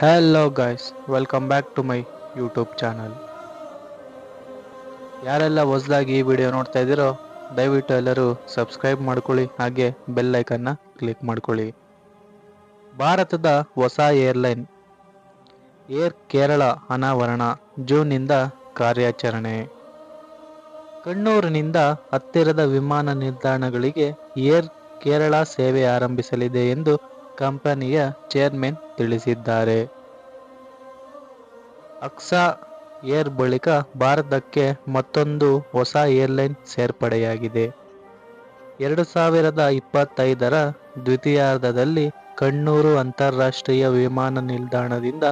Hello guys welcome back to my YouTube channel ಯಾರೆಲ್ಲ ಹೊಸದಾಗಿ ಈ ವಿಡಿಯೋ ನೋಡ್ತಾ ಇದ್ದೀರೋ, ದಯವಿಟ್ಟು ಎಲ್ಲರೂ ಸಬ್ಸ್ಕ್ರೈಬ್ ಮಾಡ್ಕೊಳ್ಳಿ, ಹಾಗೆ ಬೆಲ್ ಐಕನ್ನ ಕ್ಲಿಕ್ ಮಾಡ್ಕೊಳ್ಳಿ. ಭಾರತದ ಹೊಸ ಏರ್ಲೈನ್ ಏರ್ ಕೇರಳ ಅನಾವರಣ, ಜೂನ್ನಿಂದ ಕಾರ್ಯಾಚರಣೆ. ಕಣ್ಣೂರಿನಿಂದ ಹತ್ತಿರದ ವಿಮಾನ ನಿಲ್ದಾಣಗಳಿಗೆ ಏರ್ ಕೇರಳ ಸೇವೆ ಆರಂಭಿಸಲಿದೆ ಎಂದು ಕಂಪನಿಯ ಚೇರ್ಮನ್ ತಿಳಿಸಿದ್ದಾರೆ. ಅಕ್ಸಾ ಏರ್ ಬಳಿಕ ಭಾರತಕ್ಕೆ ಮತ್ತೊಂದು ಹೊಸ ಏರ್ಲೈನ್ ಸೇರ್ಪಡೆಯಾಗಿದೆ. ಎರಡು ಸಾವಿರದ ಇಪ್ಪತ್ತೈದರ ದ್ವಿತೀಯಾರ್ಧದಲ್ಲಿ ಕಣ್ಣೂರು ಅಂತಾರಾಷ್ಟ್ರೀಯ ವಿಮಾನ ನಿಲ್ದಾಣದಿಂದ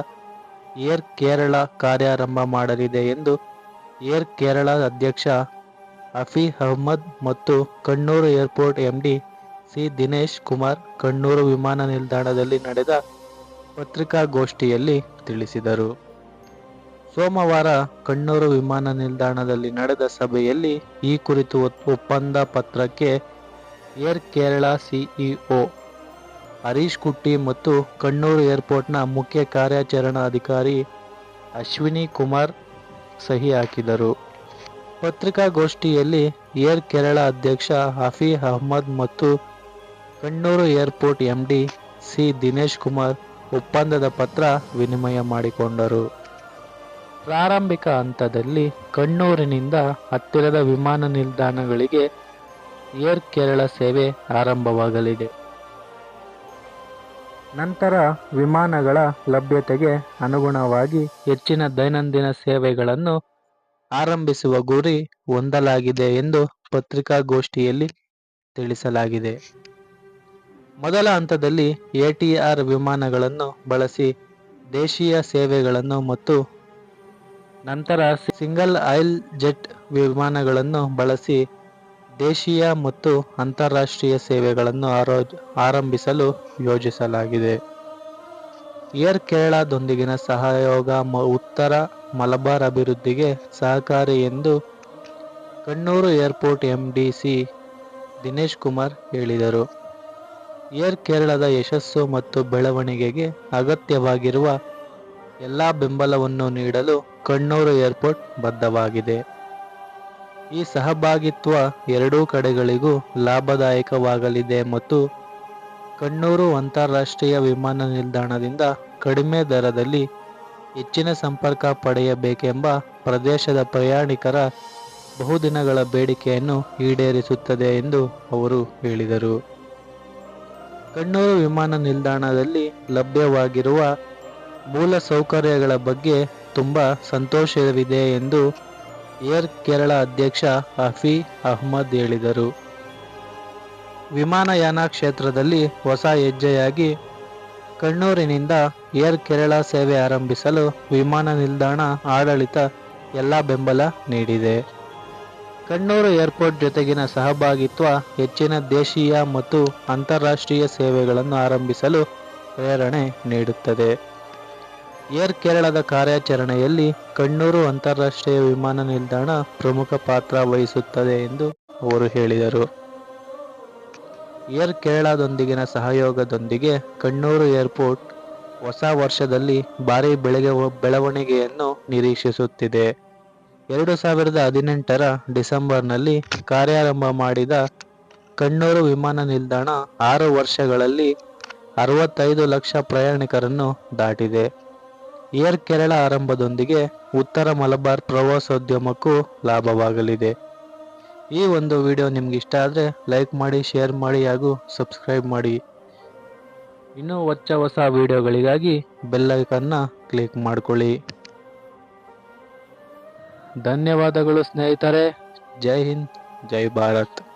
ಏರ್ ಕೇರಳ ಕಾರ್ಯಾರಂಭ ಮಾಡಲಿದೆ ಎಂದು ಏರ್ ಕೇರಳ ಅಧ್ಯಕ್ಷ ಅಫಿ ಅಹ್ಮದ್ ಮತ್ತು Kannur airport MD C. Dinesh Kumar Kannur ವಿಮಾನ ನಿಲ್ದಾಣದಲ್ಲಿ ನಡೆದ ಪತ್ರಿಕಾಗೋಷ್ಠಿಯಲ್ಲಿ ತಿಳಿಸಿದರು. ಸೋಮವಾರ ಕಣ್ಣೂರು ವಿಮಾನ ನಿಲ್ದಾಣದಲ್ಲಿ ನಡೆದ ಸಭೆಯಲ್ಲಿ ಈ ಕುರಿತು ಒಪ್ಪಂದ ಪತ್ರಕ್ಕೆ ಏರ್ ಕೇರಳ ಸಿಇಒ ಹರೀಶ್ ಕುಟ್ಟಿ ಮತ್ತು ಕಣ್ಣೂರು ಏರ್ಪೋರ್ಟ್ನ ಮುಖ್ಯ ಕಾರ್ಯಾಚರಣಾಧಿಕಾರಿ ಅಶ್ವಿನಿ ಕುಮಾರ್ ಸಹಿ ಹಾಕಿದರು. ಪತ್ರಿಕಾಗೋಷ್ಠಿಯಲ್ಲಿ ಏರ್ ಕೇರಳ ಅಧ್ಯಕ್ಷ ಹಫಿ ಅಹ್ಮದ್ ಮತ್ತು Kannur airport MD C Dinesh Kumar ಒಪ್ಪಂದದ ಪತ್ರ ವಿನಿಮಯ ಮಾಡಿಕೊಂಡರು. ಪ್ರಾರಂಭಿಕ ಹಂತದಲ್ಲಿ ಕಣ್ಣೂರಿನಿಂದ ಹತ್ತಿರದ ವಿಮಾನ ನಿಲ್ದಾಣಗಳಿಗೆ ಏರ್ ಕೇರಳ ಸೇವೆ ಆರಂಭವಾಗಲಿದೆ. ನಂತರ ವಿಮಾನಗಳ ಲಭ್ಯತೆಗೆ ಅನುಗುಣವಾಗಿ ಹೆಚ್ಚಿನ ದೈನಂದಿನ ಸೇವೆಗಳನ್ನು ಆರಂಭಿಸುವ ಗುರಿ ಹೊಂದಲಾಗಿದೆ ಎಂದು ಪತ್ರಿಕಾಗೋಷ್ಠಿಯಲ್ಲಿ ತಿಳಿಸಲಾಗಿದೆ. ಮೊದಲ ಹಂತದಲ್ಲಿ ಎಟಿಆರ್ ವಿಮಾನಗಳನ್ನು ಬಳಸಿ ದೇಶೀಯ ಸೇವೆಗಳನ್ನು ಮತ್ತು ನಂತರ ಸಿಂಗಲ್ ಆಯಿಲ್ ಜೆಟ್ ವಿಮಾನಗಳನ್ನು ಬಳಸಿ ದೇಶೀಯ ಮತ್ತು ಅಂತಾರಾಷ್ಟ್ರೀಯ ಸೇವೆಗಳನ್ನು ಆರೋ- ಆರಂಭಿಸಲು ಯೋಜಿಸಲಾಗಿದೆ. ಏರ್ ಕೇರಳದೊಂದಿಗಿನ ಸಹಯೋಗ ಉತ್ತರ ಮಲಬಾರ್ ಅಭಿವೃದ್ಧಿಗೆ ಸಹಕಾರಿ ಎಂದು Kannur airport MD C Dinesh Kumar ಹೇಳಿದರು. ಏರ್ ಕೇರಳದ ಯಶಸ್ಸು ಮತ್ತು ಬೆಳವಣಿಗೆಗೆ ಅಗತ್ಯವಾಗಿರುವ ಎಲ್ಲ ಬೆಂಬಲವನ್ನು ನೀಡಲು ಕಣ್ಣೂರು ಏರ್ಪೋರ್ಟ್ ಬದ್ಧವಾಗಿದೆ. ಈ ಸಹಭಾಗಿತ್ವ ಎರಡೂ ಕಡೆಗಳಿಗೂ ಲಾಭದಾಯಕವಾಗಲಿದೆ ಮತ್ತು ಕಣ್ಣೂರು ಅಂತಾರಾಷ್ಟ್ರೀಯ ವಿಮಾನ ನಿಲ್ದಾಣದಿಂದ ಕಡಿಮೆ ದರದಲ್ಲಿ ಹೆಚ್ಚಿನ ಸಂಪರ್ಕ ಪಡೆಯಬೇಕೆಂಬ ಪ್ರದೇಶದ ಪ್ರಯಾಣಿಕರ ಬಹುದಿನಗಳ ಬೇಡಿಕೆಯನ್ನು ಈಡೇರಿಸುತ್ತದೆ ಎಂದು ಅವರು ಹೇಳಿದರು. ಕಣ್ಣೂರು ವಿಮಾನ ನಿಲ್ದಾಣದಲ್ಲಿ ಲಭ್ಯವಾಗಿರುವ ಮೂಲ ಸೌಕರ್ಯಗಳ ಬಗ್ಗೆ ತುಂಬ ಸಂತೋಷವಿದೆ ಎಂದು ಏರ್ ಕೇರಳ ಅಧ್ಯಕ್ಷ ಹಫಿ ಅಹ್ಮದ್ ಹೇಳಿದರು. ವಿಮಾನಯಾನ ಕ್ಷೇತ್ರದಲ್ಲಿ ಹೊಸ ಹೆಜ್ಜೆಯಾಗಿ ಕಣ್ಣೂರಿನಿಂದ ಏರ್ ಕೇರಳ ಸೇವೆ ಆರಂಭಿಸಲು ವಿಮಾನ ನಿಲ್ದಾಣ ಆಡಳಿತ ಎಲ್ಲ ಬೆಂಬಲ ನೀಡಿದೆ. ಕಣ್ಣೂರು ಏರ್ಪೋರ್ಟ್ ಜೊತೆಗಿನ ಸಹಭಾಗಿತ್ವ, ಹೆಚ್ಚಿನ ದೇಶೀಯ ಮತ್ತು ಅಂತಾರಾಷ್ಟ್ರೀಯ ಸೇವೆಗಳನ್ನು ಆರಂಭಿಸಲು ಪ್ರೇರಣೆ ನೀಡುತ್ತದೆ. ಏರ್ ಕೇರಳದ ಕಾರ್ಯಾಚರಣೆಯಲ್ಲಿ ಕಣ್ಣೂರು ಅಂತಾರಾಷ್ಟ್ರೀಯ ವಿಮಾನ ನಿಲ್ದಾಣ ಪ್ರಮುಖ ಪಾತ್ರ ವಹಿಸುತ್ತದೆ ಎಂದು ಅವರು ಹೇಳಿದರು. ಏರ್ ಕೇರಳದೊಂದಿಗಿನ ಸಹಯೋಗದೊಂದಿಗೆ ಕಣ್ಣೂರು ಏರ್ಪೋರ್ಟ್ ಹೊಸ ವರ್ಷದಲ್ಲಿ ಭಾರಿ ಬೆಳಗ್ಗೆ ಬೆಳವಣಿಗೆಯನ್ನು ನಿರೀಕ್ಷಿಸುತ್ತಿದೆ. ಎರಡು ಸಾವಿರದ ಹದಿನೆಂಟರ ಡಿಸೆಂಬರ್ನಲ್ಲಿ ಕಾರ್ಯಾರಂಭ ಮಾಡಿದ ಕಣ್ಣೂರು ವಿಮಾನ ನಿಲ್ದಾಣ ಆರು ವರ್ಷಗಳಲ್ಲಿ ಅರವತ್ತೈದು ಲಕ್ಷ ಪ್ರಯಾಣಿಕರನ್ನು ದಾಟಿದೆ. ಏರ್ ಕೇರಳ ಆರಂಭದೊಂದಿಗೆ ಉತ್ತರ ಮಲಬಾರ್ ಪ್ರವಾಸೋದ್ಯಮಕ್ಕೂ ಲಾಭವಾಗಲಿದೆ. ಈ ಒಂದು ವಿಡಿಯೋ ನಿಮ್ಗೆ ಇಷ್ಟ ಆದರೆ ಲೈಕ್ ಮಾಡಿ, ಶೇರ್ ಮಾಡಿ ಹಾಗೂ ಸಬ್ಸ್ಕ್ರೈಬ್ ಮಾಡಿ. ಇನ್ನೂ ಹೊಚ್ಚ ಹೊಸ ವಿಡಿಯೋಗಳಿಗಾಗಿ ಬೆಲ್ ಐಕನ್ನ ಕ್ಲಿಕ್ ಮಾಡ್ಕೊಳ್ಳಿ. ಧನ್ಯವಾದಗಳು ಸ್ನೇಹಿತರೆ. ಜೈ ಹಿಂದ್ ಜೈ ಭಾರತ್.